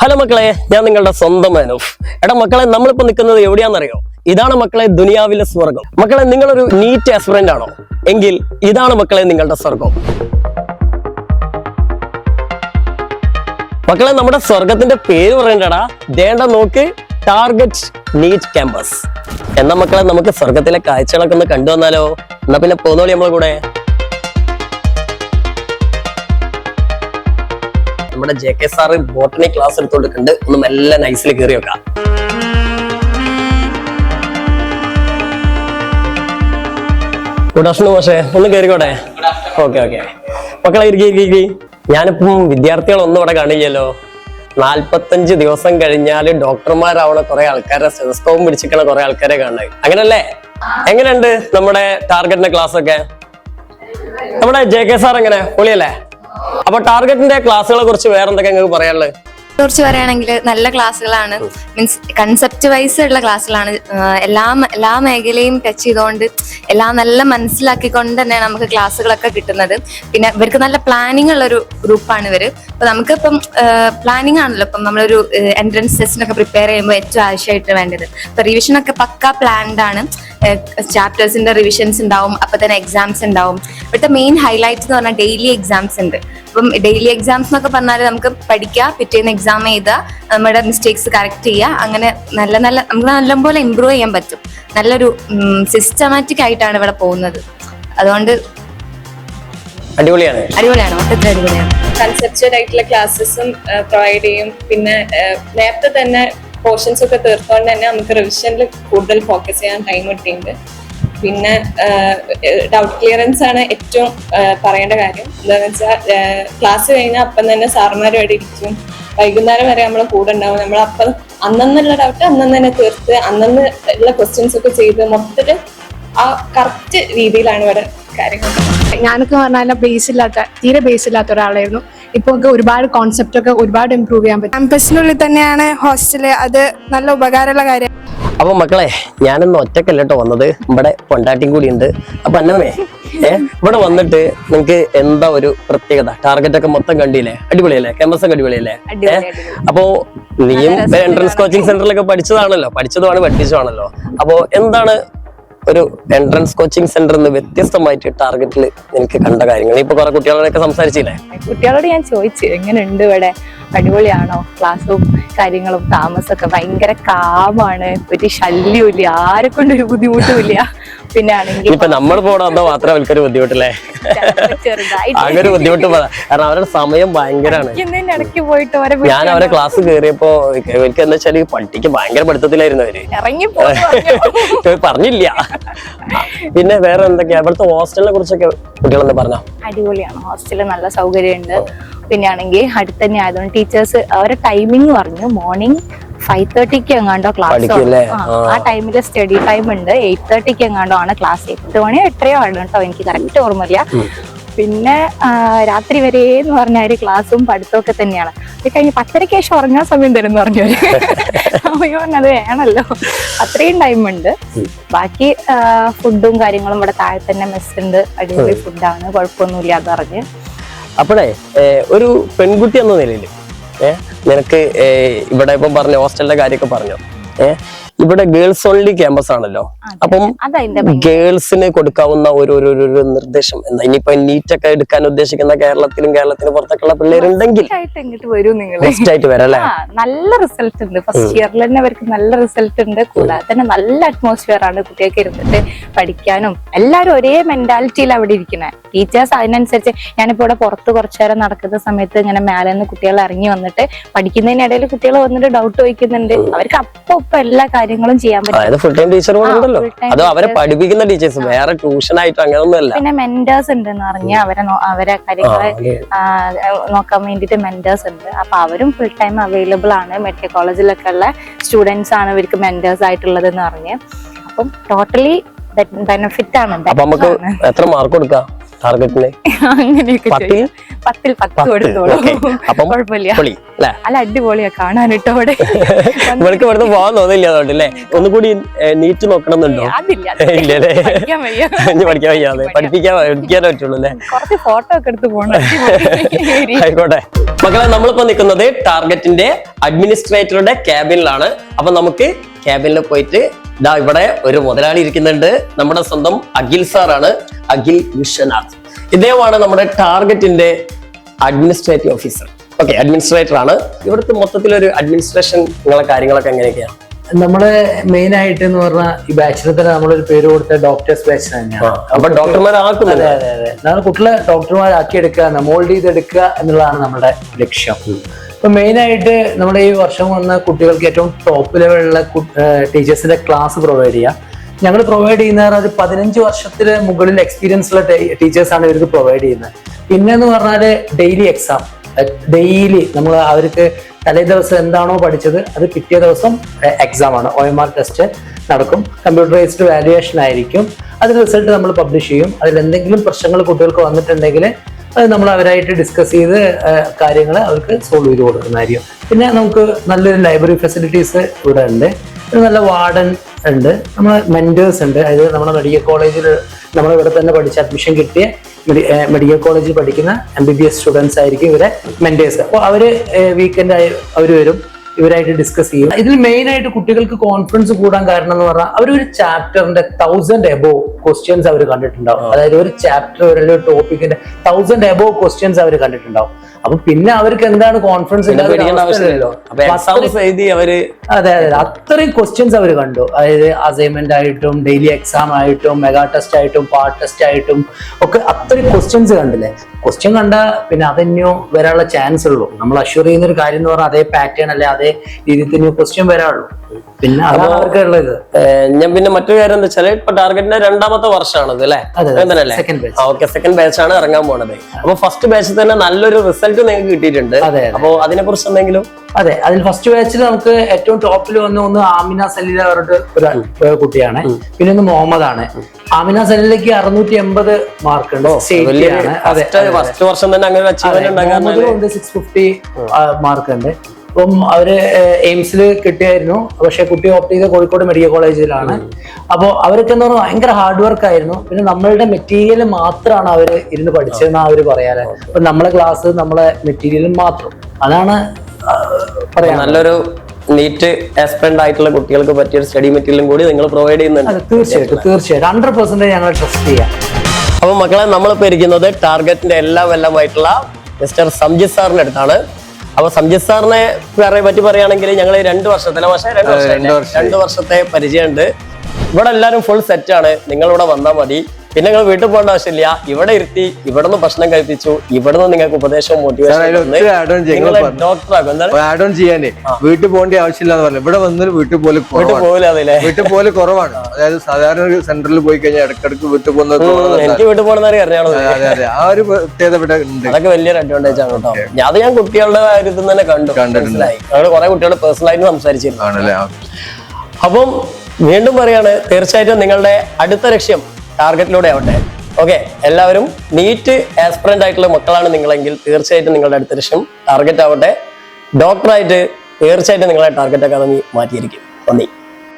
Hello മക്കളെ ഞാൻ നിങ്ങളുടെ സ്വന്തം മനോഫ് എടാ മക്കളെ നമ്മളിപ്പോ നിൽക്കുന്നത് എവിടെയാണെന്നറിയോ? ഇതാണ് മക്കളെ ദുനിയാവിലെ സ്വർഗം മക്കളെ നിങ്ങളൊരു നീറ്റ് ആസ്പിറന്റ് ആണോ? എങ്കിൽ ഇതാണ് മക്കളെ നിങ്ങളുടെ സ്വർഗം മക്കളെ നമ്മുടെ സ്വർഗത്തിന്റെ പേര് പറയണ്ടടാ? ദേണ്ട നോക്ക് ടാർഗറ്റ് നീറ്റ് ക്യാമ്പസ് എന്നാ മക്കളെ നമുക്ക് സ്വർഗത്തിലെ കാഴ്ചകളൊക്കെ ഒന്ന് കണ്ടു വന്നാലോ എന്നാ പിന്നെ പോന്നോളി നമ്മളെ കൂടെ. നമ്മുടെ J K sir botany class എടുത്തോണ്ടിട്ടുണ്ട് ഒന്ന് മെല്ലെ നൈസിൽ കയറി വെക്കാം. ഗുഡ് ആഫ്റ്റർനൂൺ പക്ഷേ ഒന്ന് കയറിക്കോട്ടെ ഓക്കെ ഓക്കെ മക്കളെ ഇരിക്കി ഞാനിപ്പം വിദ്യാർത്ഥികളൊന്നും ഇവിടെ കാണില്ലല്ലോ. നാല്പത്തഞ്ച് ദിവസം കഴിഞ്ഞാൽ ഡോക്ടർമാരാവണ കുറെ ആൾക്കാരെ സെസ്കോവും പിടിച്ചിരിക്കണ കുറെ ആൾക്കാരെ കാണുന്നത് അങ്ങനല്ലേ? എങ്ങനെയുണ്ട് നമ്മുടെ ടാർഗറ്റിന്റെ ക്ലാസ് ഒക്കെ? നമ്മുടെ ജെ കെ സാർ എങ്ങനെ? പൊളിയല്ലേ? അപ്പൊ ടാർഗറ്റിന്റെ ക്ലാസ്സുകളെ കുറിച്ച് വേറെ എന്തൊക്കെ നിങ്ങൾക്ക് പറയാനുള്ളത്? കുറിച്ച് പറയുകയാണെങ്കിൽ നല്ല ക്ലാസ്സുകളാണ് മീൻസ് കൺസെപ്റ്റ് വൈസ് ഉള്ള ക്ലാസ്സുകളാണ് എല്ലാ എല്ലാ മേഖലയും ടച്ച് ചെയ്തുകൊണ്ട് എല്ലാം നല്ല മനസ്സിലാക്കിക്കൊണ്ട് തന്നെ നമുക്ക് ക്ലാസ്സുകളൊക്കെ കിട്ടുന്നത്. പിന്നെ ഇവർക്ക് നല്ല പ്ലാനിങ് ഉള്ളൊരു ഗ്രൂപ്പാണ് ഇവർ അപ്പം നമുക്കിപ്പം പ്ലാനിങ് ആണല്ലോ. ഇപ്പം നമ്മളൊരു എൻട്രൻസ് ടെസ്റ്റിനൊക്കെ പ്രിപ്പയർ ചെയ്യുമ്പോൾ ഏറ്റവും ആവശ്യമായിട്ട് വേണ്ടത്. അപ്പം റിവിഷൻ ഒക്കെ പക്ക പ്ലാൻഡ് ആണ്. ചാപ്റ്റേഴ്സിന്റെ റിവിഷൻസ് ഉണ്ടാവും അപ്പൊ തന്നെ എക്സാംസ് ഉണ്ടാവും. ഇവിടുത്തെ മെയിൻ ഹൈലൈറ്റ് എന്ന് പറഞ്ഞാൽ ഡെയിലി എക്സാംസ് ഉണ്ട്. അപ്പം ഡെയിലി എക്സാംസ് എന്നൊക്കെ പറഞ്ഞാൽ നമുക്ക് പഠിക്കുക പിറ്റേന്ന് എക്സാം ചെയ്താൽ നമ്മുടെ മിസ്റ്റേക്സ് കറക്റ്റ് ചെയ്യുക അങ്ങനെ നല്ല നല്ല നമുക്ക് നല്ലപോലെ ഇമ്പ്രൂവ് ചെയ്യാൻ പറ്റും. നല്ലൊരു സിസ്റ്റമാറ്റിക് ആയിട്ടാണ് ഇവിടെ പോകുന്നത്. അതുകൊണ്ട് അടിപൊളിയാണ്. അടിപൊളിയാണ് മൊത്തത്തിൽ അടിപൊളിയാണ്. കൺസെപ്ച്വൽ ആയിട്ടുള്ള ക്ലാസ്സസും പ്രൊവൈഡ് ചെയ്യും. പിന്നെ നേരത്തെ തന്നെ പോർഷൻസ് ഒക്കെ തീർത്തുകൊണ്ട് തന്നെ നമുക്ക് റിവിഷനിൽ കൂടുതൽ ഫോക്കസ് ചെയ്യാൻ ടൈം കിട്ടിയിട്ടുണ്ട്. പിന്നെ ഡൗട്ട് ക്ലിയറൻസ് ആണ് ഏറ്റവും പറയേണ്ട കാര്യം. എന്താണെന്ന് വെച്ചാൽ ക്ലാസ് കഴിഞ്ഞാൽ അപ്പം തന്നെ സാറുമാരും അവിടെ ഇരിക്കും. വൈകുന്നേരം വരെ നമ്മൾ കൂടെ ഉണ്ടാവും. നമ്മൾ അപ്പം അന്നന്നുള്ള ഡൗട്ട് അന്നന്ന് തന്നെ തീർത്ത് അന്നന്ന് ഉള്ള ക്വസ്റ്റ്യൻസ് ഒക്കെ ചെയ്ത് മൊത്തത്തിൽ ആ കറക്റ്റ് രീതിയിലാണ് ഇവിടെ കാര്യങ്ങൾ ഞാനൊക്കെ പറഞ്ഞാൽ ബേസ് ഇല്ലാത്ത തീരെ ബേസ് ഇല്ലാത്ത ഒരാളായിരുന്നു. ഇപ്പോൾ ഒക്കെ ഒരുപാട് കോൺസെപ്റ്റ് ഒക്കെ ഒരുപാട് ഇമ്പ്രൂവ് ചെയ്യാൻ പറ്റും. ക്യാമ്പസിനുള്ളിൽ തന്നെയാണ് ഹോസ്റ്റൽ അത് നല്ല ഉപകാരമുള്ള കാര്യം. അപ്പൊ മക്കളെ ഞാനൊന്ന് ഒറ്റക്കല്ല കേട്ടോ വന്നത്. ഇവിടെ കൊണ്ടാട്ടിയും കൂടി ഉണ്ട്. അപ്പൊ അന്നമ്മേ ഇവിടെ വന്നിട്ട് നിങ്ങക്ക് എന്താ ഒരു പ്രത്യേകത? ടാർഗറ്റ് ഒക്കെ മൊത്തം കണ്ടില്ലേ? അടിപൊളിയല്ലേ? ക്യാമ്പസ് ഒക്കെ അടിപൊളിയല്ലേ? അപ്പോ നീയും എൻട്രൻസ് കോച്ചിങ് സെന്ററിലൊക്കെ പഠിച്ചതാണല്ലോ. പഠിച്ചതുമാണ് പഠിപ്പിച്ചതാണല്ലോ. അപ്പോ എന്താണ് ഒരു എൻട്രൻസ് കോച്ചിങ് സെന്ററിൽ നിന്ന് വ്യത്യസ്തമായിട്ട് ടാർഗറ്റിൽ എനിക്ക് കണ്ട കാര്യങ്ങൾ. ഇപ്പൊ കുറെ കുട്ടികളോടൊക്കെ സംസാരിച്ചില്ലേ? കുട്ടികളോട് ഞാൻ ചോദിച്ചു എങ്ങനെയുണ്ട് ഇവിടെ? അടിപൊളിയാണോ? ക്ലാസ്സും കാര്യങ്ങളും താമസമൊക്കെ ഭയങ്കര കാമാണ്. ഒരു ശല്യവും ഇല്ല ആരെ കൊണ്ടൊരു ബുദ്ധിമുട്ടും ഇല്ല പിന്നെ ആണെങ്കിൽ ഇപ്പൊ നമ്മൾ മാത്രം മാത്രമേ അവർക്കൊരു ബുദ്ധിമുട്ടില്ലേ അങ്ങനെ ബുദ്ധിമുട്ട് കാരണം അവരുടെ സമയം ഭയങ്കരമാണ് ഞാൻ അവരെ ക്ലാസ് കയറിയപ്പോ എനിക്ക് എന്താ വെച്ചാൽ പട്ടിക്ക് ഭയങ്കര പഠിത്തത്തിലായിരുന്നു അവർ. പറഞ്ഞില്ല. പിന്നെ വേറെ എന്തൊക്കെയാ? ഇവിടുത്തെ ഹോസ്റ്റലിനെ കുറിച്ചൊക്കെ കുട്ടികളെന്ന് പറഞ്ഞോ? അടിപൊളിയാണ്. ഹോസ്റ്റലിൽ നല്ല സൗകര്യമുണ്ട്. പിന്നെ ആണെങ്കിൽ അടുത്തന്നെ ആയതുകൊണ്ട് ടീച്ചേഴ്സ് അവരെ ടൈമിംഗ് പറഞ്ഞു. മോർണിംഗ് ഫൈവ് തേർട്ടിക്ക് എങ്ങാണ്ടോ ക്ലാസ് ആ. ടൈമിൽ സ്റ്റഡി ടൈം ഉണ്ട്. എയ്റ്റ് തേർട്ടിക്ക് എങ്ങാണ്ടോ ആണ് ക്ലാസ് എട്ട് മണി എട്ടരയോ ആണ് കേട്ടോ. എനിക്ക് കറക്റ്റ് ഓർമ്മയില്ല. പിന്നെ രാത്രി വരെ എന്ന് പറഞ്ഞാൽ ക്ലാസ്സും പഠിത്തവും ഒക്കെ തന്നെയാണ്. അത് കഴിഞ്ഞ് പത്തരയ്ക്ക് ശേഷം ഉറങ്ങാൻ സമയം തരുമെന്ന് പറഞ്ഞവര് അമ്മയോ അത് വേണമല്ലോ. അത്രയും ടൈം ഉണ്ട്. ബാക്കി ഫുഡും കാര്യങ്ങളും ഇവിടെ താഴെ തന്നെ മെസ് ഉണ്ട്. അടിപൊളി ഫുഡാണ് കുഴപ്പമൊന്നുമില്ല അത് അറിഞ്ഞ് അപ്പോഴേ ഒരു പെൺകുട്ടി എന്ന നിലയിൽ ഏഹ് നിനക്ക് ഇവിടെ ഇപ്പം പറഞ്ഞ ഹോസ്റ്റലിന്റെ കാര്യമൊക്കെ പറഞ്ഞു? ഏഹ് ഇവിടെ ഗേൾസ് ഓൺലി ക്യാമ്പസ് ആണല്ലോ. അപ്പം ഗേൾസിന് കൊടുക്കാവുന്ന ഒരു ഒരു നിർദ്ദേശം. എന്താ ഇനിയിപ്പോ നീറ്റ് ഒക്കെ എടുക്കാൻ ഉദ്ദേശിക്കുന്ന കേരളത്തിലും കേരളത്തിന് പിള്ളേരുണ്ടെങ്കിൽ ബെസ്റ്റ് ആയിട്ട് വരാം അല്ലേ? നല്ല റിസൾട്ട് ഉണ്ട്. ഫസ്റ്റ് ഇയറിൽ തന്നെ അവർക്ക് നല്ല റിസൾട്ട് ഉണ്ട്. കൂടാതെ തന്നെ നല്ല അറ്റ്മോസ്ഫിയർ ആണ് കുട്ടികൾക്ക് ഇരുന്നിട്ട് പഠിക്കാനും. എല്ലാവരും ഒരേ മെന്റാലിറ്റിയിൽ അവിടെ ഇരിക്കുന്നത് ടീച്ചേഴ്സ് അതിനനുസരിച്ച് ഞാനിപ്പോ ഇവിടെ പുറത്ത് കുറച്ചു നേരം നടക്കുന്ന സമയത്ത് ഇങ്ങനെ മേലെ നിന്ന് കുട്ടികൾ ഇറങ്ങി വന്നിട്ട് പഠിക്കുന്നതിനിടയിൽ കുട്ടികൾ വന്നിട്ട് ഡൗട്ട് ചോദിക്കുന്നുണ്ട്. അവർക്ക് അപ്പൊ ഇപ്പൊ എല്ലാ കാര്യങ്ങളും ചെയ്യാൻ പറ്റും. ഫുൾ ടൈം ടീച്ചർ ഉണ്ടല്ലോ. അത് അവരെ പഠിപ്പിക്കുന്ന ടീച്ചേഴ്സ് വേറെ ട്യൂഷൻ ആയിട്ട് അങ്ങനെയൊന്നുമല്ല പിന്നെ മെന്റേഴ്സ് ഉണ്ടെന്ന് പറഞ്ഞ് അവരെ അവരെ കാര്യങ്ങളെ നോക്കാൻ വേണ്ടിട്ട് മെന്റേഴ്സ് ഉണ്ട്. അപ്പൊ അവരും ഫുൾ ടൈം അവൈലബിൾ ആണ്. മെഡിക്കൽ കോളേജിലൊക്കെ ഉള്ള സ്റ്റുഡൻസ് ആണ് ഇവർക്ക് മെന്റേഴ്സ് ആയിട്ടുള്ളത് എന്ന് പറഞ്ഞ്. അപ്പം ടോട്ടലി ബെനിഫിറ്റ് ആണ്. അപ്പൊ നമുക്ക്. എത്ര മാർക്ക് കൊടുക്കാം? ടാർഗറ്റിന് അങ്ങനെയൊക്കെ പത്തിൽ? പത്തിൽ പത്ത്. കൊടുത്തോളൂ. അപ്പം കുഴപ്പമില്ല. അല്ലേ? അടിപൊളിയാ കാണാനിട്ടോ അവിടെ. ഇവൾക്ക് ഇവിടുന്ന് പോകാൻ തോന്നില്ല അതുകൊണ്ട് അല്ലേ? ഒന്നുകൂടി നീറ്റ് നോക്കണമെന്നുണ്ടോ? ഇല്ലല്ലേ പഠിക്കാൻ വയ്യാതെ പഠിപ്പിക്കാൻ പഠിക്കാനേ പറ്റുള്ളൂ അല്ലേ? കുറച്ച് ഫോട്ടോ ഒക്കെ എടുത്ത് പോകണം ആയിക്കോട്ടെ. മക്കളെ നമ്മളിപ്പോ നിൽക്കുന്നത് ടാർഗറ്റിന്റെ അഡ്മിനിസ്ട്രേറ്ററുടെ ക്യാബിനിലാണ് അപ്പൊ നമുക്ക് ക്യാബിനിൽ പോയിട്ട് ഇതാ ഇവിടെ ഒരു മുതലാളി ഇരിക്കുന്നുണ്ട്. നമ്മുടെ സ്വന്തം അഖിൽ സാറാണ്. അഖിൽ വിശ്വനാഥ്. ഇദ്ദേഹമാണ് നമ്മുടെ ടാർഗറ്റിന്റെ അഡ്മിനിസ്ട്രേറ്റീവ് ഓഫീസർ ഓക്കെ അഡ്മിനിസ്ട്രേറ്റർ ആണ്. ഇവിടുത്തെ മൊത്തത്തിൽ ഒരു അഡ്മിനിസ്ട്രേഷൻ നിങ്ങളെ കാര്യങ്ങളൊക്കെ എങ്ങനെയൊക്കെയാണ് നമ്മൾ മെയിൻ ആയിട്ട് എന്ന് പറഞ്ഞാൽ ഈ ബാച്ചിൽ തന്നെ നമ്മളൊരു പേര് കൊടുത്ത ഡോക്ടേഴ്സ് ബാച്ച് തന്നെയാണ്. അപ്പൊ ഡോക്ടർമാരാക്കുന്നുണ്ട് അതെ അതെ അതെ. കുട്ടികളെ ഡോക്ടർമാരാക്കി എടുക്കുക മോൾഡ് ചെയ്തെടുക്കുക എന്നുള്ളതാണ് നമ്മുടെ ലക്ഷ്യം. ഇപ്പൊ മെയിൻ ആയിട്ട് നമ്മുടെ ഈ വർഷം വന്ന കുട്ടികൾക്ക് ഏറ്റവും ടോപ്പ് ലെവലുള്ള ടീച്ചേഴ്സിന്റെ ക്ലാസ് പ്രൊവൈഡ് ചെയ്യാം. ഞങ്ങൾ പ്രൊവൈഡ് ചെയ്യുന്ന ഒരു പതിനഞ്ച് വർഷത്തിന് മുകളിൽ എക്സ്പീരിയൻസ് ഉള്ള ടീച്ചേഴ്സ് ആണ് ഇവർക്ക് പ്രൊവൈഡ് ചെയ്യുന്നത്. പിന്നെ എന്ന് പറഞ്ഞാൽ ഡെയിലി എക്സാം ഡെയിലി നമ്മൾ അവർക്ക് തലേ ദിവസം എന്താണോ പഠിച്ചത് അത് പിറ്റേ ദിവസം എക്സാം ആണ്. ഒ എം ആർ ടെസ്റ്റ് നടക്കും. കമ്പ്യൂട്ടറൈസ്ഡ് വാല്യുവേഷൻ ആയിരിക്കും. അതിന്റെ റിസൾട്ട് നമ്മൾ പബ്ലിഷ് ചെയ്യും. അതിൽ എന്തെങ്കിലും പ്രശ്നങ്ങൾ കുട്ടികൾക്ക് വന്നിട്ടുണ്ടെങ്കിൽ അത് നമ്മൾ അവരായിട്ട് ഡിസ്കസ് ചെയ്ത് കാര്യങ്ങൾ അവർക്ക് സോൾവ് ചെയ്ത് കൊടുക്കുന്നതായിരിക്കും പിന്നെ നമുക്ക് നല്ലൊരു ലൈബ്രറി ഫെസിലിറ്റീസ് ഇവിടെ ഉണ്ട്. ഒരു നല്ല വാർഡൻ ഉണ്ട്. നമ്മൾ മെന്റേഴ്സ് ഉണ്ട്. അതായത് നമ്മുടെ മെഡിക്കൽ കോളേജിൽ നമ്മൾ ഇവിടെ തന്നെ പഠിച്ച് അഡ്മിഷൻ കിട്ടിയ മെഡിക്കൽ കോളേജിൽ പഠിക്കുന്ന M B B S students ആയിരിക്കും ഇവരെ മെന്റേഴ്സ് അപ്പോൾ അവർ വീക്കെൻഡ് ആയി അവർ വരും. ഇവരായിട്ട് ഡിസ്കസ് ചെയ്യും. ഇതിൽ മെയിൻ ആയിട്ട് കുട്ടികൾക്ക് കോൺഫിഡൻസ് കൂടാൻ കാരണം എന്ന് പറഞ്ഞാൽ അവർ ഒരു ചാപ്റ്ററിന്റെ തൗസൻഡ് എബോ ക്വസ്റ്റ്യൻസ് അവർ കണ്ടിട്ടുണ്ടാവും. അതായത് ഒരു ചാപ്റ്റർ ഒരു ടോപ്പിക്കിന്റെ തൗസൻഡ് എബോ ക്വസ്റ്റ്യൻസ് അവർ കണ്ടിട്ടുണ്ടാവും. അപ്പൊ പിന്നെ അവർക്ക് എന്താണ് കോൺഫിഡൻസ് എഴുതി അവർ അതെ അതെ അത്രയും ക്വസ്റ്റ്യൻസ് അവർ കണ്ടു. അതായത് അസൈൻമെന്റ് ആയിട്ടും ഡെയിലി എക്സാം ആയിട്ടും മെഗാ ടെസ്റ്റ് ആയിട്ടും പാർട്ട് ടെസ്റ്റ് ആയിട്ടും ഒക്കെ അത്രയും ക്വസ്റ്റ്യൻസ് കണ്ടില്ലേ? ക്വസ്റ്റ്യൻ കണ്ട പിന്നെ അതന്നെയോ വരാനുള്ള ചാൻസ് ഉള്ളൂ. നമ്മൾ അഷ്യൂർ ചെയ്യുന്ന ഒരു കാര്യം എന്ന് പറഞ്ഞാൽ അതേ പാറ്റേൺ അല്ലെ അതേ രീതിയിൽ തന്നെ ക്വസ്റ്റ്യൻ വരാനുള്ളൂ പിന്നെ ഞാൻ പിന്നെ മറ്റൊരു കാര്യം എന്താ വെച്ചാൽ ഇപ്പൊ ടാർഗറ്റിന്റെ രണ്ടാമത്തെ വർഷമാണത് അല്ലേ? സെക്കൻഡ് ബാച്ച് ആണ് ഇറങ്ങാൻ പോണത്. അപ്പൊ ഫസ്റ്റ് ബാച്ചിൽ തന്നെ നല്ലൊരു റിസൾട്ട് നിങ്ങൾക്ക് കിട്ടിയിട്ടുണ്ട്. അതെ. അപ്പൊ അതിനെ കുറിച്ച് എന്തെങ്കിലും? അതെ അതിൽ ഫസ്റ്റ് ബാച്ചിൽ നമുക്ക് ഏറ്റവും ടോപ്പിൽ വന്ന ഒന്ന് ആമിന സലീല പറഞ്ഞിട്ട് ഒരു കുട്ടിയാണ്. പിന്നെ ഒന്ന് മുഹമ്മദ് ആണ് ആമിന സലീലക്ക് അറുന്നൂറ്റി എൺപത് മാർക്ക് ഉണ്ട്. ഫസ്റ്റ് വർഷം തന്നെ അങ്ങനെ സിക്സ് ഫിഫ്റ്റി മാർക്ക് ഉണ്ട്. അപ്പം അവർ എയിംസിൽ കിട്ടിയായിരുന്നു. പക്ഷെ കുട്ടി ഓപ്റ്റ് ചെയ്ത കോഴിക്കോട് മെഡിക്കൽ കോളേജിലാണ് അപ്പോൾ അവർക്ക് എന്ന് പറഞ്ഞാൽ ഭയങ്കര ഹാർഡ് വർക്ക് ആയിരുന്നു. പിന്നെ നമ്മളുടെ മെറ്റീരിയൽ മാത്രമാണ് അവർ ഇരുന്ന് പഠിച്ചതെന്ന് അവർ പറയാറ്. അപ്പൊ നമ്മളെ ക്ലാസ് നമ്മളെ മെറ്റീരിയലും മാത്രം. അതാണ് പറയാം നല്ലൊരു നീറ്റ് ആസ്പിറന്റ് ആയിട്ടുള്ള കുട്ടികൾക്ക് പറ്റിയ സ്റ്റഡി മെറ്റീരിയലും കൂടി നിങ്ങൾ പ്രൊവൈഡ് ചെയ്യുന്നുണ്ട്. തീർച്ചയായിട്ടും തീർച്ചയായിട്ടും. ഹൺഡ്രഡ് പെർസെന്റേജ് ഞങ്ങൾ ട്രസ്റ്റ് ചെയ്യാം. അപ്പൊ മക്കളെ നമ്മളിപ്പോ ഇരിക്കുന്നത് ടാർഗറ്റിന്റെ എല്ലാം എല്ലാമായിട്ടുള്ള മിസ്റ്റർ സംജിത് സാറിന്റെ അടുത്താണ്. അപ്പൊ സംജിത് സാറിനെ പറ്റി പറയുകയാണെങ്കിൽ ഞങ്ങൾ രണ്ട് വർഷത്തിലെ പക്ഷേ രണ്ട് രണ്ട് വർഷത്തെ പരിചയമുണ്ട്. ഇവിടെ എല്ലാവരും ഫുൾ സെറ്റ് ആണ്. നിങ്ങൾ ഇവിടെ വന്നാൽ മതി. പിന്നെ നിങ്ങൾ വീട്ടിൽ പോകേണ്ട ആവശ്യമില്ല. ഇവിടെ ഇരുത്തി ഇവിടെ നിന്ന് ഭക്ഷണം കഴിപ്പിച്ചു ഇവിടെ നിന്ന് നിങ്ങൾക്ക് ഉപദേശവും മോട്ടിവേഷൻ ചെയ്യാനേ. വീട്ടിൽ പോകേണ്ട ആവശ്യമില്ല എന്ന് പറഞ്ഞു. ഇവിടെ വന്ന് വീട്ടിൽ പോലെ വീട്ടിൽ പോകില്ല വീട്ടിൽ പോലെ കുറവാണ്. അതായത് സാധാരണ ഒരു സെന്ററിൽ പോയി കഴിഞ്ഞാൽ ഇടക്കിടക്ക് വീട്ടിൽ പോകുന്നത്. എനിക്ക് വീട്ടിൽ അതെ അതെ ആ ഒരു പ്രത്യേകത ഇവിടെ ഉണ്ട്. അതൊക്കെ വലിയൊരു അഡ്വാന്റേജ് ആണ് കേട്ടോ. ഞാൻ- അത് ഞാൻ കുട്ടികളുടെ കാര്യത്തിൽ തന്നെ കണ്ടു. കണ്ടിട്ടുണ്ട്. ഞങ്ങൾ കുറെ കുട്ടികൾ പേഴ്സണലായിട്ട് സംസാരിച്ചിരുന്നു. അപ്പം വീണ്ടും പറയാണ് തീർച്ചയായിട്ടും നിങ്ങളുടെ അടുത്ത ലക്ഷ്യം ടാർഗറ്റിലൂടെ ആവട്ടെ ഓക്കെ എല്ലാവരും നീറ്റ് ആസ്പിറന്റ് ആയിട്ടുള്ള മക്കളാണ് നിങ്ങളെങ്കിൽ തീർച്ചയായിട്ടും നിങ്ങളുടെ അടുത്ത ലക്ഷ്യം ടാർഗറ്റ് ആവട്ടെ. ഡോക്ടറായിട്ട് തീർച്ചയായിട്ടും നിങ്ങളെ ടാർഗറ്റ് അക്കാദമി മാറ്റിയിരിക്കും. നന്ദി.